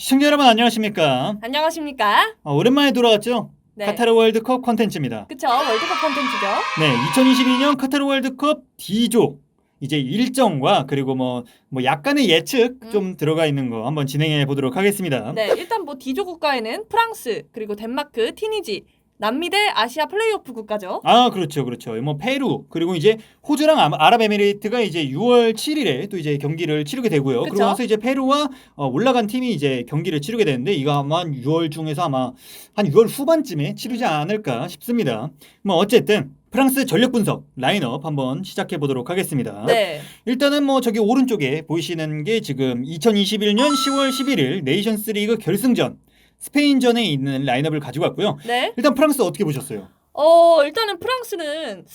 시청자 여러분 안녕하십니까? 안녕하십니까? 어, 오랜만에 돌아왔죠? 네. 카타르 월드컵 컨텐츠입니다. 그쵸 월드컵 콘텐츠죠. 네, 2022년 카타르 월드컵 D조 이제 일정과 그리고 뭐, 뭐 약간의 예측 음. 좀 들어가 있는 거 한번 진행해 보도록 하겠습니다. 네, 일단 뭐 D조 국가에는 프랑스 그리고 덴마크, 티니지, 남미 대 아시아 플레이오프 국가죠. 아, 그렇죠, 그렇죠. 뭐 페루 그리고 이제 호주랑 아- 아랍에미레이트가 이제 6월 7일에 또 이제 경기를 치르게 되고요. 그쵸. 그러고 나서 이제 페루와 어, 올라간 팀이 이제 경기를 치르게 되는데 이거 아마 한 6월 중에서 아마 한 6월 후반쯤에 치르지 않을까 싶습니다. 뭐 어쨌든 프랑스 전력 분석 라인업 한번 시작해 보도록 하겠습니다. 네, 일단은 뭐 저기 오른쪽에 보이시는 게 지금 2021년 10월 11일 네이션스 리그 결승전 스페인전에 있는 라인업을 가지고 왔고요. 네. 일단 프랑스 어떻게 보셨어요? 어 일단은 프랑스는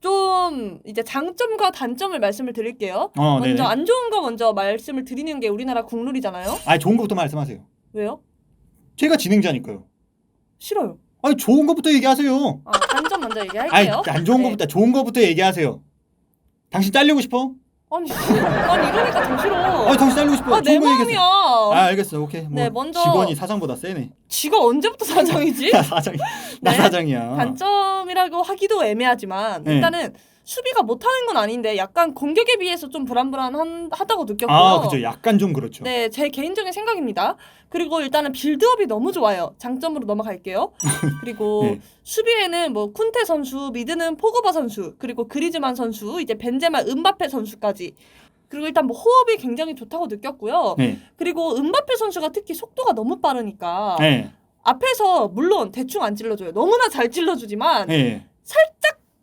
좀 이제 장점과 단점을 말씀을 드릴게요. 어, 먼저 네네. 안 좋은 거 먼저 말씀을 드리는 게 우리나라 국룰이잖아요. 아 좋은 것부터 말씀하세요. 왜요? 제가 진행자니까요. 싫어요. 아니 좋은 것부터 얘기하세요. 아, 단점 먼저 아니 얘기할게요. 안 좋은 네. 것부터 좋은 것부터 얘기하세요. 당신 잘리고 싶어? 아니, 아니 이러니까 좀 싫어. 아니 당신 잘리고 싶어. 아, 내 좋은 거 마음이야. 아 알겠어. 오케이. 뭐 네, 먼저- 직원이 사장보다 세네. 지가 언제부터 사장이지? 나 사장. 나 네. 사장이야. 단점이라고 하기도 애매하지만 네. 일단은 수비가 못하는 건 아닌데 약간 공격에 비해서 좀 불안불안하다고 느꼈고요. 아 그죠. 약간 좀 그렇죠. 네, 제 개인적인 생각입니다. 그리고 일단은 빌드업이 너무 좋아요. 장점으로 넘어갈게요. 그리고 네. 수비에는 뭐 쿤테 선수, 미드는 포그바 선수, 그리고 그리즈만 선수, 이제 벤제마, 은바페 선수까지. 그리고 일단 뭐 호흡이 굉장히 좋다고 느꼈고요. 네. 그리고 은바페 선수가 특히 속도가 너무 빠르니까 네. 앞에서 물론 대충 안 찔러줘요. 너무나 잘 찔러주지만 네.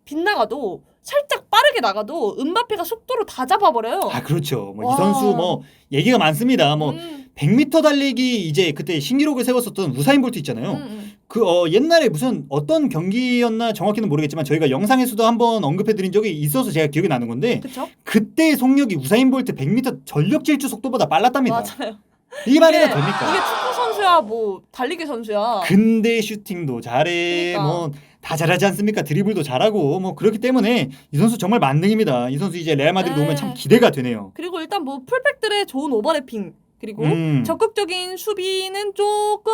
빗나가도 살짝 빠르게 나가도 은바페가 속도로 다 잡아버려요. 아 그렇죠. 뭐이 와. 선수 뭐 얘기가 많습니다. 뭐 음, 100m 달리기 이제 그때 신기록을 세웠었던 우사인 볼트 있잖아요. 음, 음. 그 어, 옛날에 무슨 어떤 경기였나 정확히는 모르겠지만 저희가 영상에서도 한번 언급해드린 적이 있어서 제가 기억이 나는 건데 그쵸? 그때 속력이 우사인 볼트 100m 전력 질주 속도보다 빨랐답니다. 맞아요. 이 말이나 됩니까? 이게 축구 선수야, 뭐 달리기 선수야. 근데 슈팅도 잘해 그러니까. 뭐 다 잘하지 않습니까? 드리블도 잘하고 뭐 그렇기 때문에 이 선수 정말 만능입니다. 이 선수 이제 레알 마드리드 네. 오면 참 기대가 되네요. 그리고 일단 뭐 풀백들의 좋은 오버래핑 그리고 음. 적극적인 수비는 조금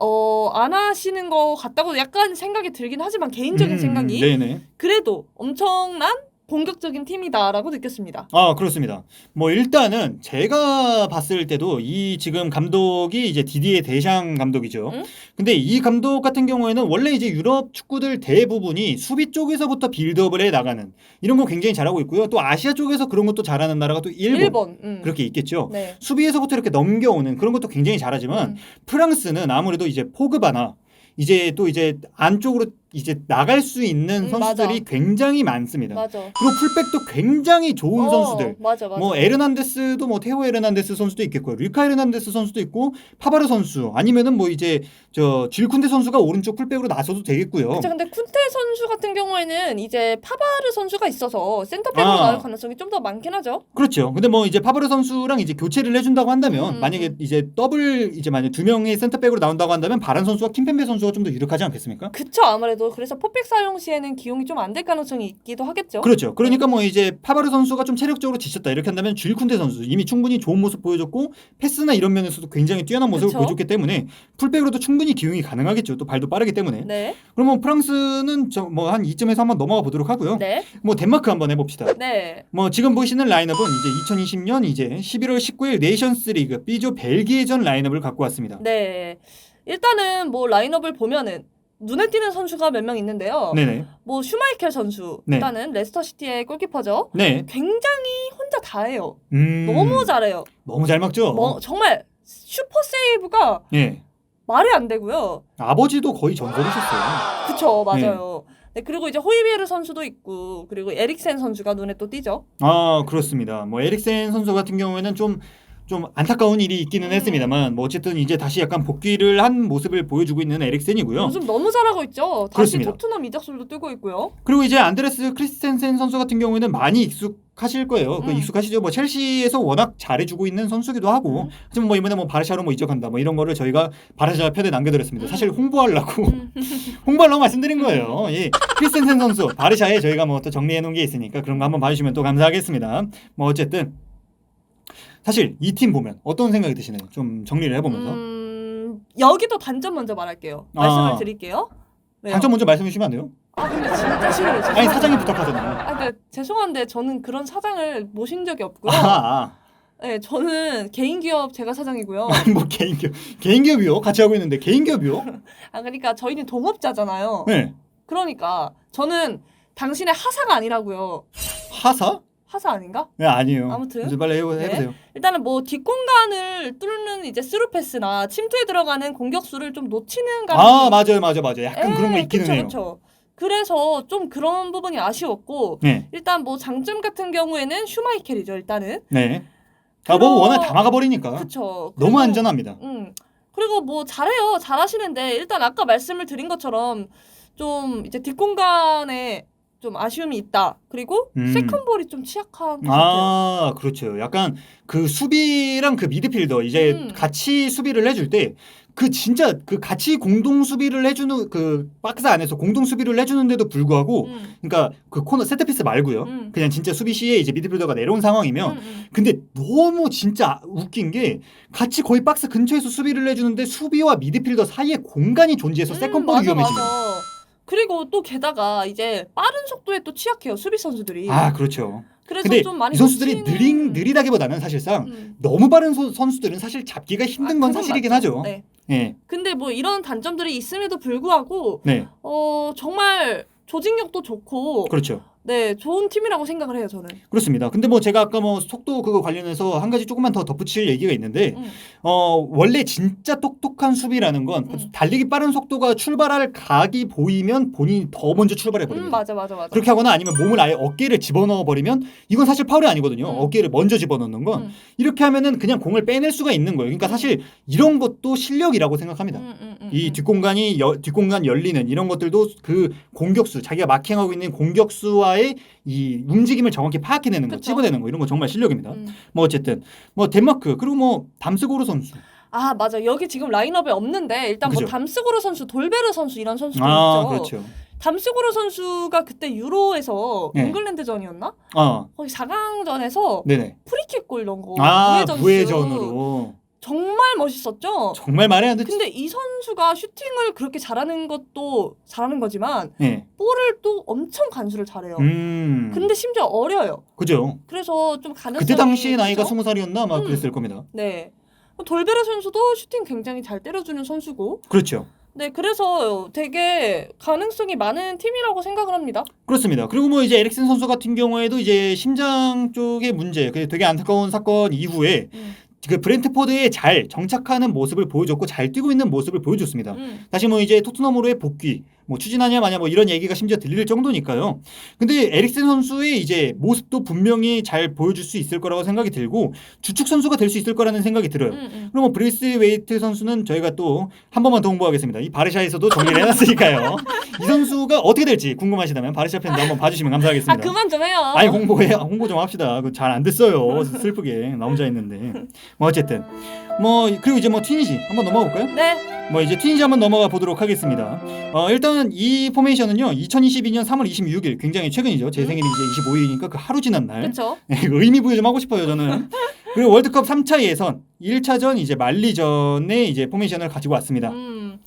어 안 하시는 것 같다고 약간 생각이 들긴 하지만 개인적인 음, 생각이 네네. 그래도 엄청난 공격적인 팀이다라고 느꼈습니다. 아 그렇습니다. 뭐 일단은 제가 봤을 때도 이 지금 감독이 이제 디디에 대샹 감독이죠. 응? 근데 이 감독 같은 경우에는 원래 이제 유럽 축구들 대부분이 수비 쪽에서부터 빌드업을 해 나가는 이런 거 굉장히 잘하고 있고요. 또 아시아 쪽에서 그런 것도 잘하는 나라가 또 일본, 일본. 음. 그렇게 있겠죠. 네. 수비에서부터 이렇게 넘겨오는 그런 것도 굉장히 잘하지만 음. 프랑스는 아무래도 이제 포그바나 이제 또 이제 안쪽으로 이제 나갈 수 있는 음, 선수들이 맞아. 굉장히 많습니다. 맞아. 그리고 풀백도 굉장히 좋은 어, 선수들. 맞아 맞아. 뭐 에르난데스도 뭐 테오 에르난데스 선수도 있겠고요. 리카 에르난데스 선수도 있고 파바르 선수 아니면은 뭐 이제 저 질쿤데 선수가 오른쪽 풀백으로 나서도 되겠고요. 그쵸, 근데 쿤테 선수 같은 경우에는 이제 파바르 선수가 있어서 센터백으로 아. 나올 가능성이 좀 더 많긴 하죠. 그렇죠. 근데 뭐 이제 파바르 선수랑 이제 교체를 해준다고 한다면 음, 만약에 음. 이제 더블 이제 만약 두 명의 센터백으로 나온다고 한다면 바란 선수와 킴펜베 선수가 좀 더 유력하지 않겠습니까? 그쵸 아무래도 그래서 포백 사용 시에는 기용이 좀 안 될 가능성이 있기도 하겠죠. 그렇죠. 그러니까 뭐 이제 파바르 선수가 좀 체력적으로 지쳤다 이렇게 한다면 줄쿤데 선수 이미 충분히 좋은 모습 보여줬고 패스나 이런 면에서도 굉장히 뛰어난 모습을 그쵸. 보여줬기 때문에 풀백으로도 충분히 기용이 가능하겠죠. 또 발도 빠르기 때문에. 네, 그러면 프랑스는 저뭐한 2점에서 한번 넘어가 보도록 하고요. 네, 뭐 덴마크 한번 해봅시다. 네. 뭐 지금 보시는 라인업은 이제 2020년 이제 11월 19일 네이션스리그 B조 벨기에전 라인업을 갖고 왔습니다. 네. 일단은 뭐 라인업을 보면은 눈에 띄는 선수가 몇 명 있는데요. 네네. 뭐 슈마이켈 선수 네. 일단은 레스터 시티의 골키퍼죠. 네. 굉장히 혼자 다 해요. 음, 너무 잘해요. 너무 잘 막죠. 뭐 정말 슈퍼 세이브가 예. 말이 안 되고요. 아버지도 거의 전설이셨어요. 그쵸 맞아요. 네, 그리고 이제 호이비에르 선수도 있고 그리고 에릭센 선수가 눈에 또 띄죠. 아 그렇습니다. 뭐 에릭센 선수 같은 경우에는 좀 좀 안타까운 일이 있기는 음. 했습니다만 뭐 어쨌든 이제 다시 약간 복귀를 한 모습을 보여주고 있는 에릭센이고요. 요즘 너무 잘하고 있죠. 다시 그렇습니다. 토트넘 이적설도 뜨고 있고요. 그리고 이제 안드레스 크리스텐센 선수 같은 경우에는 많이 익숙하실 거예요. 그 음. 익숙하시죠. 뭐 첼시에서 워낙 잘해주고 있는 선수기도 하고 음. 하지만 뭐 이번에 뭐 바르샤로 뭐 이적한다 뭐 이런 거를 저희가 바르샤 편에 남겨드렸습니다. 음. 사실 홍보하려고 음. 홍보하려고 말씀드린 거예요. 예. 크리스텐센 선수 바르샤에 저희가 뭐 또 정리해 놓은 게 있으니까 그런 거 한번 봐주시면 또 감사하겠습니다. 뭐 어쨌든 사실 이 팀 보면 어떤 생각이 드시나요? 좀 정리를 해보면서 음, 여기도 단점 먼저 말할게요. 말씀을 아. 드릴게요. 왜요? 단점 먼저 말씀해 주시면 안 돼요? 아 근데 진짜 싫어요. 아니 죄송한데. 사장이 부탁하잖아요. 아, 근데 죄송한데 저는 그런 사장을 모신 적이 없고요. 아, 네, 저는 개인 기업 제가 사장이고요. 아. 뭐 개인 기업 개인 기업이요? 같이 하고 있는데 개인 기업이요? 아 그러니까 저희는 동업자잖아요. 네. 그러니까 저는 당신의 하사가 아니라고요. 하사? 하사 아닌가? 네 아니에요. 아무튼. 이제 빨리 해보, 네. 해보세요. 일단은 뭐 뒷공간을 뚫는 이제 스루 패스나 침투에 들어가는 공격수를 좀 놓치는 감이 아 맞아요, 맞아요, 맞아요. 약간 예, 그런 거 있기는 해요. 그쵸. 그래서 좀 그런 부분이 아쉬웠고 네, 일단 뭐 장점 같은 경우에는 슈마이켈이죠 일단은 네. 아, 뭐 그러- 워낙 다 막아버리니까 그쵸 너무 그리고- 안전합니다. 음 그리고 뭐 잘해요 잘하시는데 일단 아까 말씀을 드린 것처럼 좀 이제 뒷공간에 좀 아쉬움이 있다 그리고 음. 세컨볼이 좀 취약한 것 같아요 아, 그렇죠. 약간 그 수비랑 그 미드필더 이제 음. 같이 수비를 해줄 때 그 진짜 그 같이 공동 수비를 해주는 그 박스 안에서 공동 수비를 해주는데도 불구하고 음, 그러니까 그 코너 세트피스 말고요. 음. 그냥 진짜 수비 시에 이제 미드필더가 내려온 상황이면 음, 음. 근데 너무 진짜 웃긴 게 같이 거의 박스 근처에서 수비를 해주는데 수비와 미드필더 사이에 공간이 존재해서 음, 세컨볼이 맞아, 위험해집니다. 맞아. 그리고 또 게다가 이제 빠른 속도에 또 취약해요 수비 선수들이. 아 그렇죠. 그래서 근데 좀 많이 이 선수들이 놓치는- 느린 느리다기보다는 사실상 음. 너무 빠른 소- 선수들은 사실 잡기가 힘든 아, 건 그건 사실이긴. 하죠. 네. 예, 근데 뭐 이런 단점들이 있음에도 불구하고 네, 어 정말 조직력도 좋고 그렇죠. 네 좋은 팀이라고 생각을 해요 저는. 그렇습니다. 근데 뭐 제가 아까 뭐 속도 그거 관련해서 한 가지 조금만 더 덧붙일 얘기가 있는데 음. 어 원래 진짜 똑똑한 수비라는 건 음. 달리기 빠른 속도가 출발할 각이 보이면 본인이 더 먼저 출발해 음 버립니다. 맞아 맞아 맞아. 그렇게 하거나 아니면 몸을 아예 어깨를 집어넣어 버리면 이건 사실 파울이 아니거든요. 음. 어깨를 먼저 집어넣는 건 음. 이렇게 하면은 그냥 공을 빼낼 수가 있는 거예요. 그러니까 사실 이런 것도 실력이라고 생각합니다. 음, 음, 음, 이 음. 뒷공간이 여- 뒷공간 열리는 이런 것들도 그 공격수 자기가 마킹하고 있는 공격수와 의 이 움직임을 정확히 파악해내는 거, 그쵸. 찝어내는 거 이런 거 정말 실력입니다. 음. 뭐 어쨌든 뭐 덴마크 그리고 뭐 담스고르 선수 아 맞아 여기 지금 라인업에 없는데 일단 뭐 그죠. 담스고르 선수, 돌베르 선수 이런 선수도 아 있죠. 그렇죠. 담스고르 선수가 그때 유로에서 네. 잉글랜드전이었나? 아 거기 4강전에서 네네. 프리킥 골 넣은 거. 아. 부회전으로 정말 멋있었죠. 정말 말이 안 듣지. 근데 이 선수가 슈팅을 그렇게 잘하는 것도 잘하는 거지만 네. 볼을 또 엄청 간수를 잘해요. 음. 근데 심지어 어려요. 그죠. 그래서 좀 가능성이 그때 당시 나이가? 스무 살이었나 아마 음. 그랬을 겁니다. 네. 돌베르 선수도 슈팅 굉장히 잘 때려주는 선수고 그렇죠. 네 그래서 되게 가능성이 많은 팀이라고 생각을 합니다. 그렇습니다. 그리고 뭐 이제 에릭슨 선수 같은 경우에도 이제 심장 쪽의 문제, 그 되게 안타까운 사건 이후에 음. 그 브렌트포드에 잘 정착하는 모습을 보여줬고 잘 뛰고 있는 모습을 보여줬습니다. 음. 다시 뭐 이제 토트넘으로의 복귀 뭐 추진하냐 마냐 뭐 이런 얘기가 심지어 들릴 정도니까요. 근데 에릭슨 선수의 이제 모습도 분명히 잘 보여줄 수 있을 거라고 생각이 들고 주축 선수가 될 수 있을 거라는 생각이 들어요. 음, 음. 그럼 뭐 브레이스 웨이트 선수는 저희가 또 한 번만 더 홍보하겠습니다. 이 바르샤에서도 정리를 해놨으니까요. 이 선수가 어떻게 될지 궁금하시다면 바르샤 팬도 한번 봐주시면 아 감사하겠습니다. 그만 좀 해요. 아니 홍보해 홍보 좀 합시다. 그 잘 안 됐어요. 슬프게 나 혼자 있는데. 뭐 어쨌든 뭐 그리고 이제 뭐 튀니지 한번 넘어가 볼까요? 네. 뭐 이제 튀니지 한번 넘어가 보도록 하겠습니다. 어 일단 이 포메이션은요 2022년 3월 26일 굉장히 최근이죠. 제 음. 생일이 이제 25일이니까 그 하루 지난 날. 그렇죠. 의미 부여 좀 하고 싶어요 저는. 그리고 월드컵 3차 예선 1차전 이제 말리전에 이제 포메이션을 가지고 왔습니다. 음.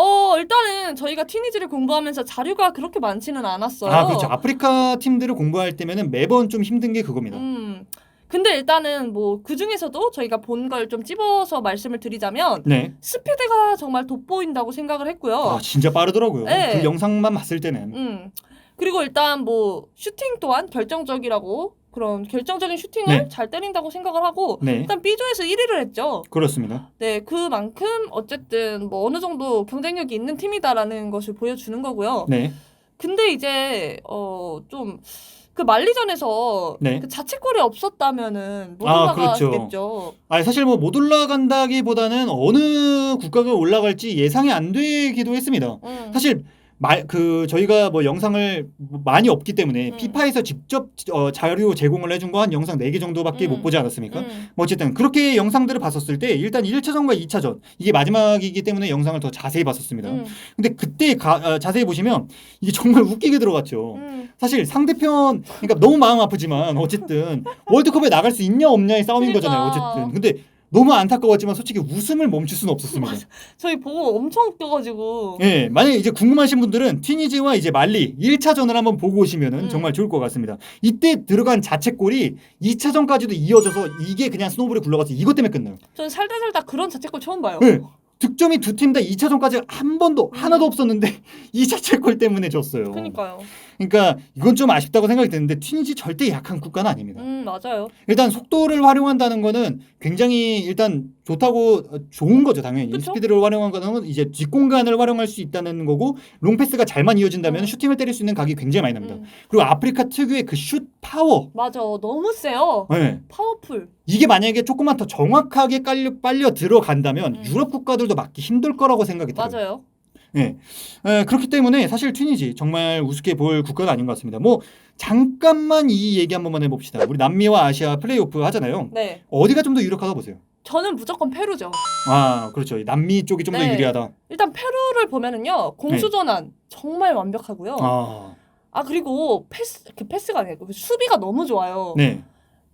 어 일단은 저희가 티니지를 공부하면서 자료가 그렇게 많지는 않았어요. 아 그렇죠. 아프리카 팀들을 공부할 때면은 매번 좀 힘든 게 그겁니다. 음. 근데 일단은 뭐 그 중에서도 저희가 본 걸 좀 찝어서 말씀을 드리자면 네. 스피드가 정말 돋보인다고 생각을 했고요. 아 진짜 빠르더라고요. 네. 그 영상만 봤을 때는. 음. 그리고 일단 뭐 슈팅 또한 결정적이라고 그런 결정적인 슈팅을 네. 잘 때린다고 생각을 하고 네. 일단 B조에서 1위를 했죠. 그렇습니다. 네, 그만큼 어쨌든 뭐 어느 정도 경쟁력이 있는 팀이다라는 것을 보여주는 거고요. 네. 근데 이제 어 좀그 만리전에서 네. 그 자책골이 없었다면은 못 아, 그렇죠. 올라가겠죠. 아 사실 뭐 못 올라간다기보다는 어느 국가가 올라갈지 예상이 안 되기도 했습니다. 음. 사실 마, 그 저희가 뭐 영상을 많이 없기 때문에 음. 피파에서 직접 어, 자료 제공을 해준 거 한 영상 4개 정도밖에 음. 못 보지 않았습니까? 음. 뭐 어쨌든 그렇게 영상들을 봤었을 때 일단 1차전과 2차전 이게 마지막이기 때문에 영상을 더 자세히 봤었습니다. 음. 근데 그때 가, 어, 자세히 보시면 이게 정말 웃기게 들어갔죠. 음. 사실 상대편 그러니까 너무 마음 아프지만 어쨌든 월드컵에 나갈 수 있냐 없냐의 싸움인 그러니까. 거잖아요. 어쨌든 근데 너무 안타까웠지만 솔직히 웃음을 멈출 수는 없었습니다. 저희 보고 엄청 웃겨가지고 예, 만약에 이제 궁금하신 분들은 튀니지와 이제 말리 1차전을 한번 보고 오시면 은 음. 정말 좋을 것 같습니다. 이때 들어간 자책골이 2차전까지도 이어져서 이게 그냥 스노볼이 굴러가서 이것 때문에 끝나요. 전 살다 살다 그런 자책골 처음 봐요. 네. 득점이 두 팀 다 2차전까지 한 번도 하나도 없었는데 이 자책골 때문에 졌어요. 음. 그니까요. 그러니까 이건 좀 아쉽다고 생각이 드는데 튀니지 절대 약한 국가는 아닙니다. 음 맞아요. 일단 속도를 활용한다는 거는 굉장히 일단 좋다고 어, 좋은 거죠 당연히 그쵸? 스피드를 활용한 거는 이제 뒷공간을 활용할 수 있다는 거고 롱패스가 잘만 이어진다면 음. 슈팅을 때릴 수 있는 각이 굉장히 많이 납니다 음. 그리고 아프리카 특유의 그 슛 파워 맞아. 너무 세요. 네. 파워풀. 이게 만약에 조금만 더 정확하게 깔려 빨려 들어간다면 음. 유럽 국가들도 맞기 힘들 거라고 생각이 들어요 맞아요. 네. 에, 그렇기 때문에 사실 튀니지 정말 우습게 볼 국가는 아닌 것 같습니다 뭐 잠깐만 이 얘기 한 번만 해봅시다 우리 남미와 아시아 플레이오프 하잖아요 네. 어디가 좀 더 유력하다 보세요 저는 무조건 페루죠. 아, 그렇죠. 남미 쪽이 좀더 네. 유리하다. 일단 페루를 보면은요 공수전환 정말 완벽하고요. 아. 아, 그리고 패스 그 패스가 아니고 그 수비가 너무 좋아요. 네,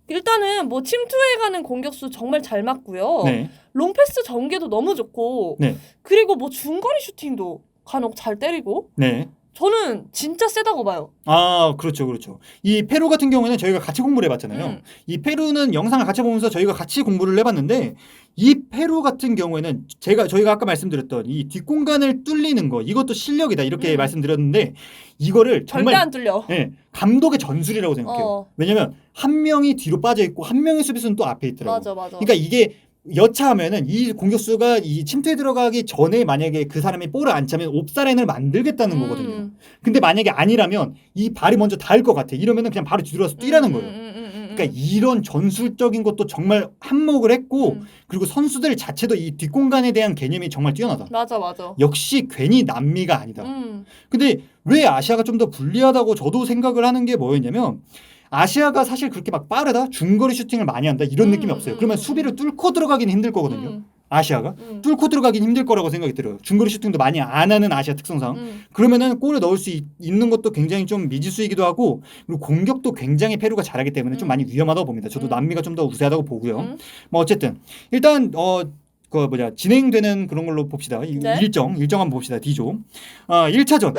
일단은 뭐 침투해 가는 공격수 정말 잘 맞고요. 네, 롱패스 전개도 너무 좋고 네. 그리고 뭐 중거리 슈팅도 간혹 잘 때리고 네. 저는 진짜 세다고 봐요. 아, 그렇죠, 그렇죠. 이 페루 같은 경우에는 저희가 같이 공부를 해봤잖아요. 음. 이 페루는 영상을 같이 보면서 저희가 같이 공부를 해봤는데 이 페루 같은 경우에는 제가 저희가 아까 말씀드렸던 이 뒷공간을 뚫리는 거 이것도 실력이다 이렇게 음. 말씀드렸는데 이거를 절대 정말 안 뚫려. 예, 감독의 전술이라고 생각해요. 어. 왜냐면 한 명이 뒤로 빠져 있고 한 명의 수비수는 또 앞에 있더라고. 맞아 맞아. 그러니까 이게 여차하면은 이 공격수가 이 침투에 들어가기 전에 만약에 그 사람이 볼을 안 차면 옵사라인을 만들겠다는 거거든요. 음. 근데 만약에 아니라면 이 발이 먼저 닿을 것 같아. 이러면은 그냥 바로 뒤돌아서 뛰라는 음, 거예요. 음, 음, 음, 음, 그러니까 이런 전술적인 것도 정말 한몫을 했고 음. 그리고 선수들 자체도 이 뒷공간에 대한 개념이 정말 뛰어나다. 맞아 맞아. 역시 괜히 남미가 아니다. 음. 근데 왜 아시아가 좀 더 불리하다고 저도 생각을 하는 게 뭐였냐면 아시아가 사실 그렇게 막 빠르다 중거리 슈팅을 많이 한다 이런 음, 느낌이 없어요. 음, 그러면 음, 수비를 뚫고 들어가기는 힘들 거거든요. 음, 아시아가 음, 뚫고 들어가긴 힘들 거라고 생각이 들어요. 중거리 슈팅도 많이 안 하는 아시아 특성상. 음. 그러면은 골을 넣을 수 있, 는 것도 굉장히 좀 미지수이기도 하고 그리고 공격도 굉장히 페루가 잘하기 때문에 좀 음. 많이 위험하다고 봅니다. 저도 음. 남미가 좀 더 우세하다고 보고요. 음. 뭐 어쨌든 일단 어. 그 뭐냐 진행되는 그런 걸로 봅시다. 이- 네. 일정 일정 한번 봅시다. D조. 아 1차전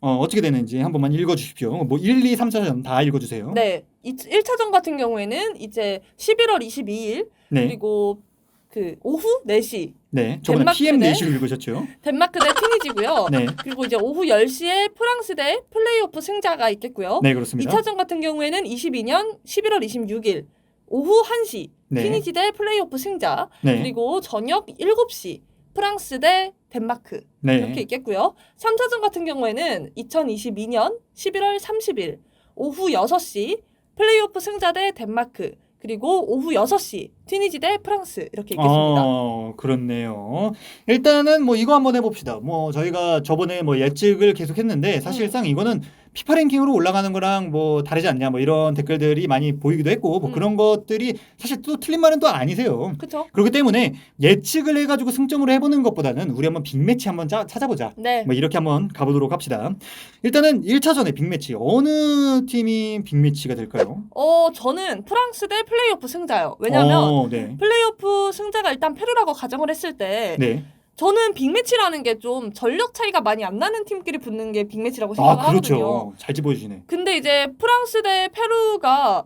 어, 어떻게 되는지 한 번만 읽어 주십시오. 뭐 1, 2, 3, 4전 다 읽어 주세요. 네. 1차전 같은 경우에는 이제 11월 22일 네. 그리고 그 오후 4시 네. 저번에 덴마크 PM 대- 4시로 읽으셨죠? 덴마크 대 튀니지고요. 네. 그리고 이제 오후 10시에 프랑스 대 플레이오프 승자가 있겠고요. 네, 그렇습니다. 2차전 같은 경우에는 22년 11월 26일 오후 1시 네. 튀니지 대 플레이오프 승자 네. 그리고 저녁 7시 프랑스 대 덴마크 네. 이렇게 있겠고요. 3차전 같은 경우에는 2022년 11월 30일 오후 6시 플레이오프 승자 대 덴마크 그리고 오후 6시 튀니지 대 프랑스 이렇게 있겠습니다. 어, 그렇네요. 일단은 뭐 이거 한번 해봅시다. 뭐 저희가 저번에 뭐 예측을 계속 했는데 사실상 이거는 피파 랭킹으로 올라가는 거랑 뭐 다르지 않냐 뭐 이런 댓글들이 많이 보이기도 했고 뭐 음. 그런 것들이 사실 또 틀린 말은 또 아니세요. 그렇죠? 그렇기 때문에 예측을 해가지고 승점으로 해보는 것보다는 우리 한번 빅매치 한번 짜, 찾아보자. 네. 뭐 이렇게 한번 가보도록 합시다. 일단은 1차전에 빅매치 어느 팀이 빅매치가 될까요? 어 저는 프랑스 대 플레이오프 승자요. 왜냐면 어, 네. 플레이오프 승자가 일단 페루라고 가정을 했을 때 네. 저는 빅매치라는 게 좀 전력 차이가 많이 안 나는 팀끼리 붙는 게 빅매치라고 생각을 아 하거든요. 그렇죠. 잘 짚어주시네. 근데 이제 프랑스 대 페루가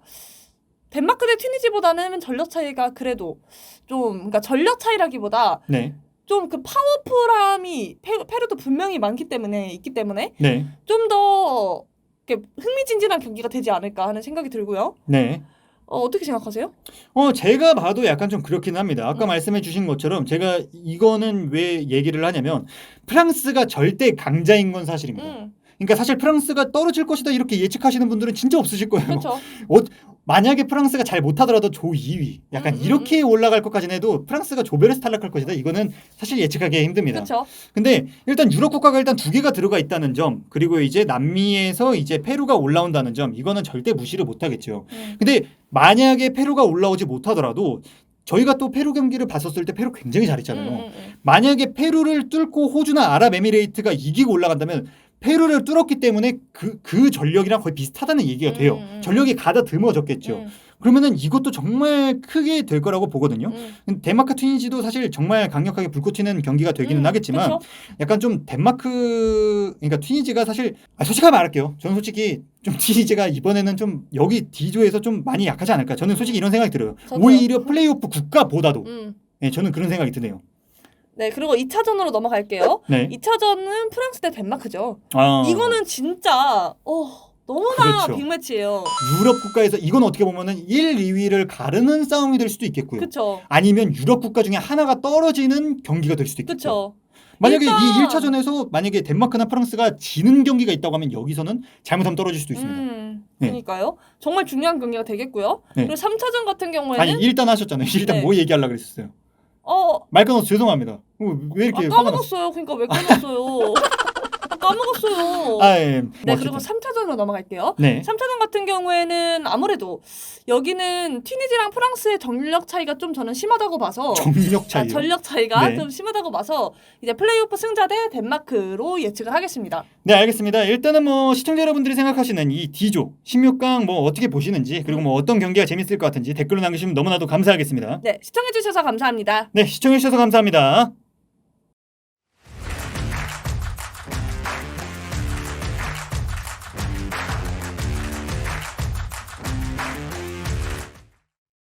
덴마크 대 튀니지보다는 전력 차이가 그래도 좀 그러니까 전력 차이라기보다 네. 좀 그 파워풀함이 페, 페루도 분명히 많기 때문에 있기 때문에 네. 좀더 흥미진진한 경기가 되지 않을까 하는 생각이 들고요. 네. 어, 어떻게 생각하세요? 어, 제가 봐도 약간 좀 그렇긴 합니다. 아까 음. 말씀해 주신 것처럼 제가 이거는 왜 얘기를 하냐면 프랑스가 절대 강자인 건 사실입니다. 음, 그러니까 사실 프랑스가 떨어질 것이다 이렇게 예측하시는 분들은 진짜 없으실 거예요. 그렇죠. 만약에 프랑스가 잘 못하더라도 조 2위, 약간 음, 음, 이렇게 올라갈 것까지는 해도 프랑스가 조별에서 탈락할 것이다. 이거는 사실 예측하기 힘듭니다. 그렇죠. 근데 일단 유럽 국가가 일단 두 개가 들어가 있다는 점, 그리고 이제 남미에서 이제 페루가 올라온다는 점, 이거는 절대 무시를 못하겠죠. 음. 근데 만약에 페루가 올라오지 못하더라도 저희가 또 페루 경기를 봤었을 때 페루 굉장히 잘했잖아요. 음, 음, 음. 만약에 페루를 뚫고 호주나 아랍에미레이트가 이기고 올라간다면 페루를 뚫었기 때문에 그, 그 전력이랑 거의 비슷하다는 얘기가 돼요. 음, 음. 전력이 가다듬어졌겠죠. 음, 그러면은 이것도 정말 크게 될 거라고 보거든요. 음. 덴마크 튀니지도 사실 정말 강력하게 불꽃 튀는 경기가 되기는 음, 하겠지만 그쵸? 약간 좀 덴마크 그러니까 튀니지가 사실 아, 솔직하게 말할게요. 저는 솔직히 좀 튀니지가 이번에는 좀 여기 D조에서 좀 많이 약하지 않을까. 저는 솔직히 이런 생각이 들어요. 저도요. 오히려 플레이오프 국가보다도 음. 네, 저는 그런 생각이 드네요. 네, 그리고 2차전으로 넘어갈게요. 네. 2차전은 프랑스 대 덴마크죠. 아, 이거는 진짜 어, 너무나 그렇죠. 빅매치예요. 유럽 국가에서 이건 어떻게 보면은 1, 2위를 가르는 싸움이 될 수도 있겠고요. 그쵸? 아니면 유럽 국가 중에 하나가 떨어지는 경기가 될 수도 있겠죠. 만약에 일단- 이 1차전에서 만약에 덴마크나 프랑스가 지는 경기가 있다고 하면 여기서는 잘못하면 떨어질 수도 있습니다. 음, 네. 그러니까요. 정말 중요한 경기가 되겠고요. 네. 그리고 3차전 같은 경우에는 아니 일단 하셨잖아요. 일단 네. 뭐 얘기하려고 그랬었어요. 어, 말 끊어서 죄송합니다. 어, 왜 이렇게 아, 화가 났- 까먹었어요. 그러니까 왜 까먹었어요? 아, 까먹었어요. 아, 예. 뭐 네. 그리고 3차전으로 넘어갈게요. 네. 3차전 같은 경우에는 아무래도 여기는 튀니지랑 프랑스의 전력 차이가 좀 저는 심하다고 봐서 정력 아, 차이. 전력 차이가 네. 좀 심하다고 봐서 이제 플레이오프 승자 대 덴마크로 예측을 하겠습니다. 네, 알겠습니다. 일단은 뭐 시청자 여러분들이 생각하시는 이 D조 16강 뭐 어떻게 보시는지 그리고 뭐 어떤 경기가 재밌을 것 같은지 댓글로 남기시면 너무나도 감사하겠습니다. 네, 시청해주셔서 감사합니다. 네, 시청해 주셔서 감사합니다.